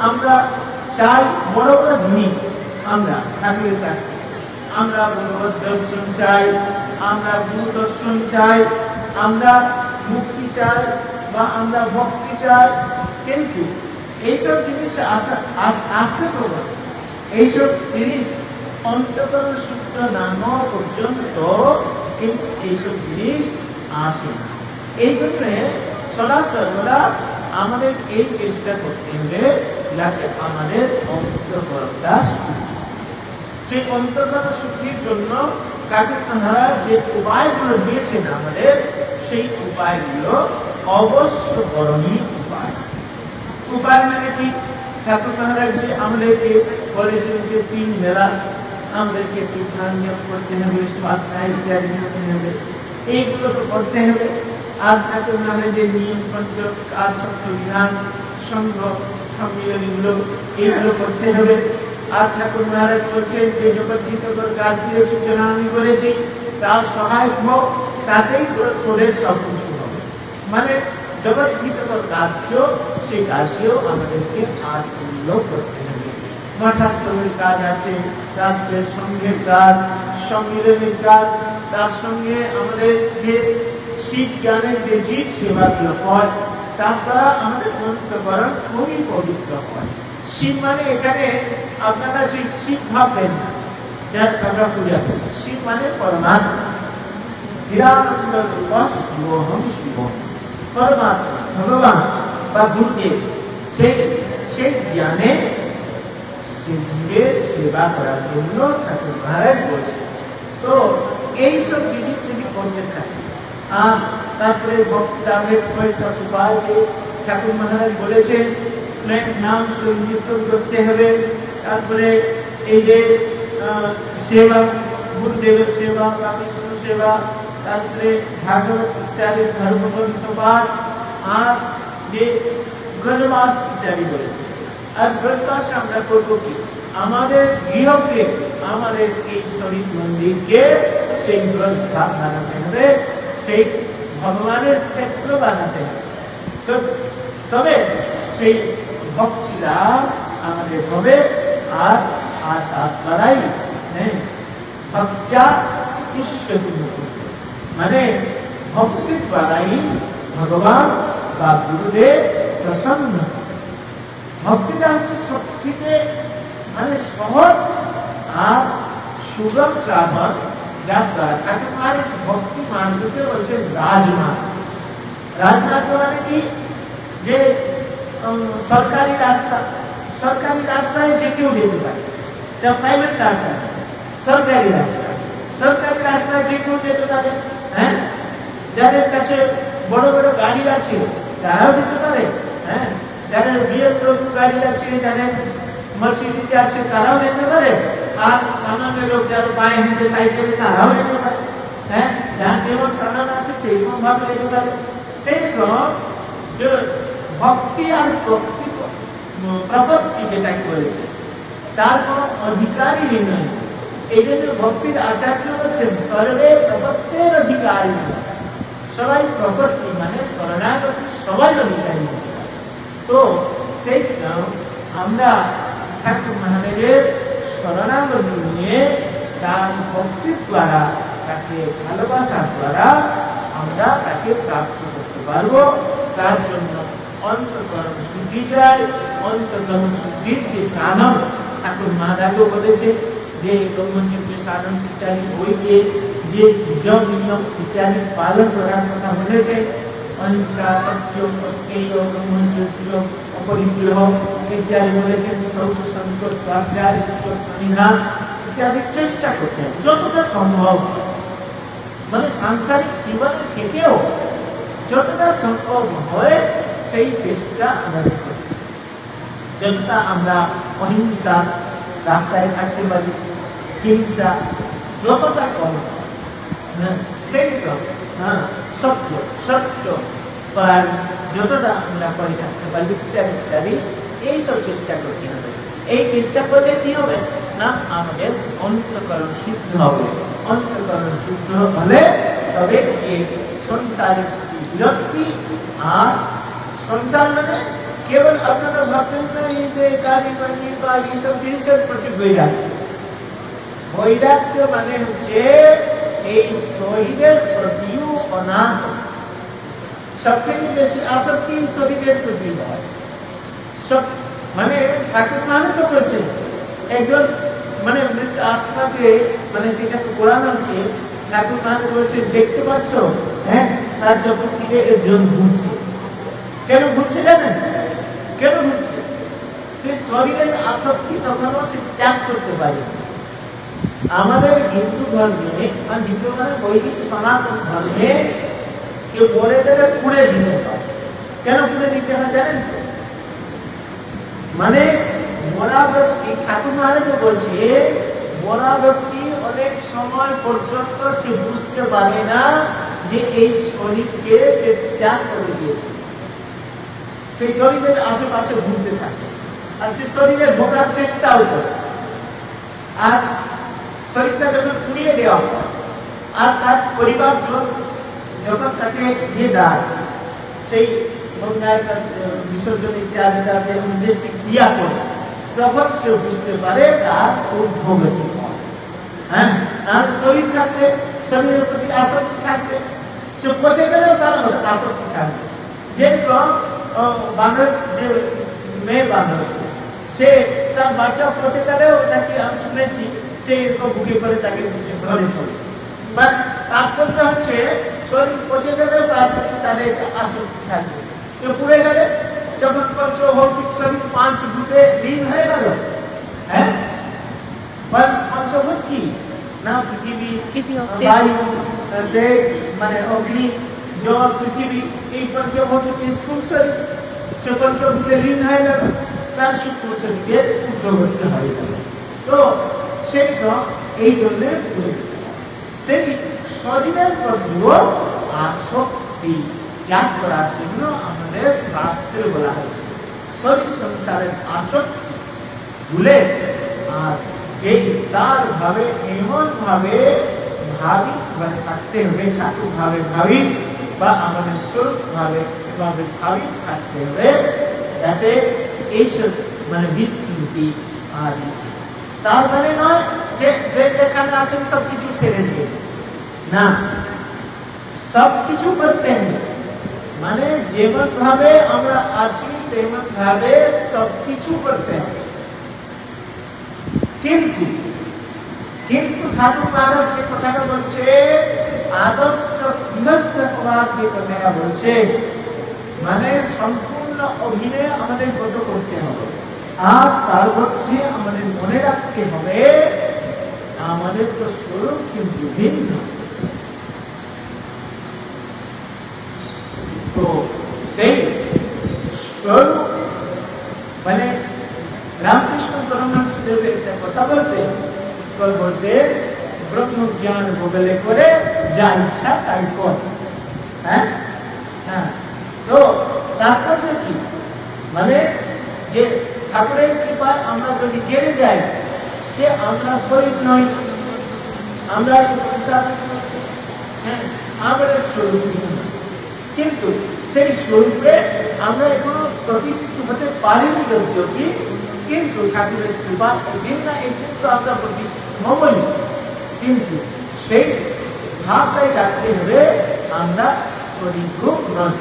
আমরা চাই বড় জিনিস আমরা ঠাকুরের কাছে আমরা ভগবত দর্শন চাই, আমরা গুরু দর্শন চাই, আমরা মুক্তি চাই বা আমরা ভক্তি চাই। কিন্তু এইসব জিনিস আসা আস- আসতে তো এইসব জিনিস অন্তত সূত্র না হওয়া পর্যন্ত কিন্তু এইসব জিনিস আসবে না। এই জন্য সদা সর্বদা আমাদের এই চেষ্টা করতে হবে যাতে আমাদের অন্তর্গতা সেই অন্তর্গত শুদ্ধির জন্য কাকের তাহারা যে উপায়গুলো দিয়েছেন আমাদের, সেই উপায়গুলো অবশ্য করণীয় উপায়। উপায় মানে কি? ঠাকুর তাহারা যে আমাদেরকে বলেছিলেন যে তিন বেলা আমাদেরকে পিঠা নিয়োগ করতে হবে স্বাধ্যায় ইত্যাদি করতে হবে এইগুলো তো করতে হবে। ঠাকুর নামে যে নিয়ম, পঞ্চক আর সপ্ত বিধান সংঘ সম্মিলনীগুলো এইগুলো করতে হবে। আর ঠাকুর মহারাজ বলছেন যে জগদ্গীতকর কার্যের সূচনা আমি করেছি, তার সহায়ক হোক, তাতেই করে সব কিছু হবে। মানে জগদ্গীতকর কার্য, সেই কাজেও আমাদেরকে আর পূর্ণ করতে হবে। মঠাশ্রমের কাজ আছে তারপরে সঙ্গের কাজ সম্মিলনের কাজ তার সঙ্গে আমাদের যে শিব জ্ঞানের যে জীব সেবাগুলো হয় তার দ্বারা আমাদের অন্তকরণ খুবই পবিত্র হয়। শিব মানে এখানে আপনারা সেই শিব ভাববেন যার শিব মানে পরমাত্মা। হিরানন্দ রূপ মোহন শিব পরমাত্মা, ভগবান বা বুদ্ধে সেই সেই জ্ঞানে, সে দিয়ে সেবা করার জন্য ঠাকুর মহারাজ বলছেন তো এইসব জিনিস যদি করতে থাকে আর তারপরে ভক্তামের কয়েকটা উপায়কে ঠাকুর মহারাজ বলেছেন নাম সংযুক্ত করতে হবে। তারপরে এই যে সেবা, গুরুদেবের সেবা বা বিশ্ব সেবা, তারপরে ভাগবত ইত্যাদি ধর্মগ্রন্থ পাঠ, আর যে গণবাস ইত্যাদি বলেছে। আর ব্রহ্মাস আমরা করব কি? আমাদের গৃহকে, আমাদের এই শরীর মন্দিরকে, সেই প্রস্তাব বানাতে হবে, সেই ভগবানের ক্ষেত্র বানাতে। তবে সেই ভক্তিরা আমাদের হবে আর আর তার দ্বারাই ভক্তা ঈশ্বরী মানে ভক্তির দ্বারাই ভগবান বা গুরুদেব প্রসন্ন। ভক্তিটা হচ্ছে সব থেকে মানে সহজ আর সুগম সাধন যাত্রা তাকে মানে ভক্তি মার্গকে বলছে রাজমার্গ রাজমার্গ মানে কি যে উম, সরকারি রাস্তা সরকারি রাস্তায় যে কেউ যেতে পারে তা প্রাইভেট রাস্তা না, সরকারি রাস্তা সরকারি রাস্তায় যে কেউ যেতে পারে হ্যাঁ যাদের কাছে বড় বড় গাড়ি আছে তারাও যেতে পারে হ্যাঁ যাদের বিএমডব্লিউ গাড়ি আছে যাদের মসজিদিতে আছে, তারাও যেতে পারে। আর সামান্য লোক যারা পায়ে হেঁটে সাইকেল, তারাও যেতে পারে। হ্যাঁ যার যেমন সামান আছে, সেইরকম ভাবে যেতে পারে। সেইরকম যে ভক্তি আর প্রকৃতি প্রপত্তি যেটাকে বলেছে, তার কোনো অধিকারই নেই। এই জন্য ভক্তির আচার্য বলছেন সর্বে প্রপত্তের অধিকারী। সবাই প্রপত্তি মানে শরণাগতি সবাই অধিকারী। তো সেই আমরা ঠাকুর মহাদেবের শরণাগতি নিয়ে তার ভক্তির দ্বারা, তাকে ভালোবাসার দ্বারা আমরা তাকে প্রাপ্ত করতে পারব। তার জন্য অন্তকরণ শুদ্ধি চাই অন্তকরণ শুদ্ধির যে সাধন, ঠাকুর মহাদেবও বলেছে যে ব্রহ্মচর্য সাধন ইত্যাদি বইতে যে নিয়ম নিয়ম ইত্যাদি পালন করার কথা বলেছে। অহিংসা সত্য প্রত্যেয় ব্রহ্মচর্য অপরিগ্রহ ইত্যাদি বলেছেন সৌত সন্তোষ স্বাধ্যায় ঈশ্বর পরিণাম ইত্যাদি চেষ্টা করতে হবে যতটা সম্ভব মানে সাংসারিক জীবন থেকেও যতটা সম্ভব হয় সেই চেষ্টা আমাদের করতে হবে। যতটা আমরা অহিংসা রাস্তায় থাকতে পারি হিংসা যতটা কম হ্যাঁ সেই তো হ্যাঁ সত্য সত্য। আর যতটা আমরা করে থাকতে পারি ইত্যাদি ইত্যাদি এইসব চেষ্টা করতে হবে। এই চেষ্টা করলে কি হবে? না, আমাদের অন্তকরণ শুদ্ধ হবে। অন্তকরণ শুদ্ধ হলে তবে এই সংসারিক বিরক্তি আর সংসার মানে কেবল আপনারা ভাববেন না, এই যে কালী মাঝি বা এইসব জিনিসের প্রতি বৈরাগ্য। বৈরাগ্য মানে হচ্ছে এই শরীরের প্রতিও অনাসক্তি সবথেকে বেশি আসক্তি শরীরের প্রতি সব মানে ঠাকুর মানে তো একজন মানে আত্মাকে মানে সেখানে কোরআন হচ্ছে ঠাকুর মান বলছে, দেখতে পাচ্ছ? হ্যাঁ তার জগৎ থেকে একজন ঘুরছে। কেন ঘুরছে জানেন? কেন ঘুরছে? সে শরীরের আসক্তি তখনও সে ত্যাগ করতে পারে আমাদের হিন্দু ধর্মে, আর হিন্দু মানে বৈদিক সনাতন ধর্মে কেউ বড়েদের পুড়ে দিতে কেন পুড়ে দিতে হয় জানেন? মানে মরা ব্যক্তি, ঠাকুর মহারাজ বলছে, মরা ব্যক্তি অনেক সময় পর্যন্ত সে বুঝতে পারে না যে এই শরীরকে সে ত্যাগ করে দিয়েছে। সেই শরীরের আশেপাশে ঘুরতে থাকে, আর সে শরীরে ঢোকার চেষ্টাও করে। আর শরীরটা যখন পুড়িয়ে দেওয়া আর তার পরিবার যখন তাকে দিয়ে দেয়। সেই গঙ্গায় বিসর্জন ইত্যাদি তার যে নির্দিষ্ট ক্রিয়া করে। তখন সে বুঝতে পারে তার ঊর্ধ্বগতি হয়। আর শরীর থাকবে শরীরের প্রতি আসক্তি থাকবে সে পচে গেলেও তার আসক্তি থাকবে। যেরকম বানর, যে মেয়ে বানর, সে তার বাচ্চা পচে গেলেও নাকি আমি শুনেছি সে এরকম বুকে করে তাকে ধরে চলে। বাট তাৎপর্য হচ্ছে শরীর পচে গেলেও তার তাদের আসক্তি থাকবে। কেউ পুড়ে গেলে যখন পঞ্চ ভৌতিক শরীর পাঁচ ভূতে লীন হয়ে গেল। হ্যাঁ? পঞ্চ- পঞ্চভূত কি? না পৃথিবী বায়ু দেহ মানে অগ্নি জল পৃথিবী এই পঞ্চভূত স্থূল শরীর সে পঞ্চভূতে লীন হয়ে গেল তার সূক্ষ্ম শরীরে উদ্যোগত্য হয়ে গেল তো সেটা এই জন্যে সেটি শরীরের প্রতিও আসক্তি ত্যাগ করার জন্য আমাদের শাস্ত্রে বলা হয়েছে শরীর সংসারের আসক্তি ভুলে আর এই তার ভাবে, এমন ভাবে ভাবি মানে থাকতে হবে, ঠাকুর ভাবে ভাবি বা আমাদের স্বরূপ ভাবে ভাবে ভাবি থাকতে হবে, যাতে এইসব মানে বিস্মৃতি আর। তার মানে নয় যে যে যেখানে আসেন সব কিছু ছেড়ে দিয়ে। না সব কিছু করতে হবে মানে যেমন ভাবে আমরা আছি তেমন ভাবে সব কিছু করতে হবে কিন্তু কিন্তু ঠাকুর মানব সে কথাটা বলছে, আদর্শ বিনষ্ট পদার্থিত মেয়া বলছে মানে সম্পূর্ণ অভিনয় আমাদের গত করতে হবে। আর তার হচ্ছে আমাদের মনে রাখতে হবে, আমাদের তো স্বরূপ কিন্তু ভিন্ন তো সেই স্বরূপ মানে রামকৃষ্ণ পরমহংস দেব একটা কথা বলতে বলতে ব্রহ্ম জ্ঞান বদলে করে যা ইচ্ছা তাই কর। হ্যাঁ? হ্যাঁ। তো তাৎপর্য কি? মানে যে ঠাকুরের কৃপায় আমরা যদি জেনে যাই যে আমরা গরিব নই, আমরা হ্যাঁ আমাদের স্বরূপ কিন্তু সেই স্বরূপে আমরা এখনও প্রতিষ্ঠিত হতে পারিনি যদ্যপি, কিন্তু ঠাকুরের কৃপা দিন না একদিন তো আমরা প্রতিষ্ঠিত হবই কিন্তু সেই ভাবটাই রাখতে হবে, আমরা পরিগ্রহ নয়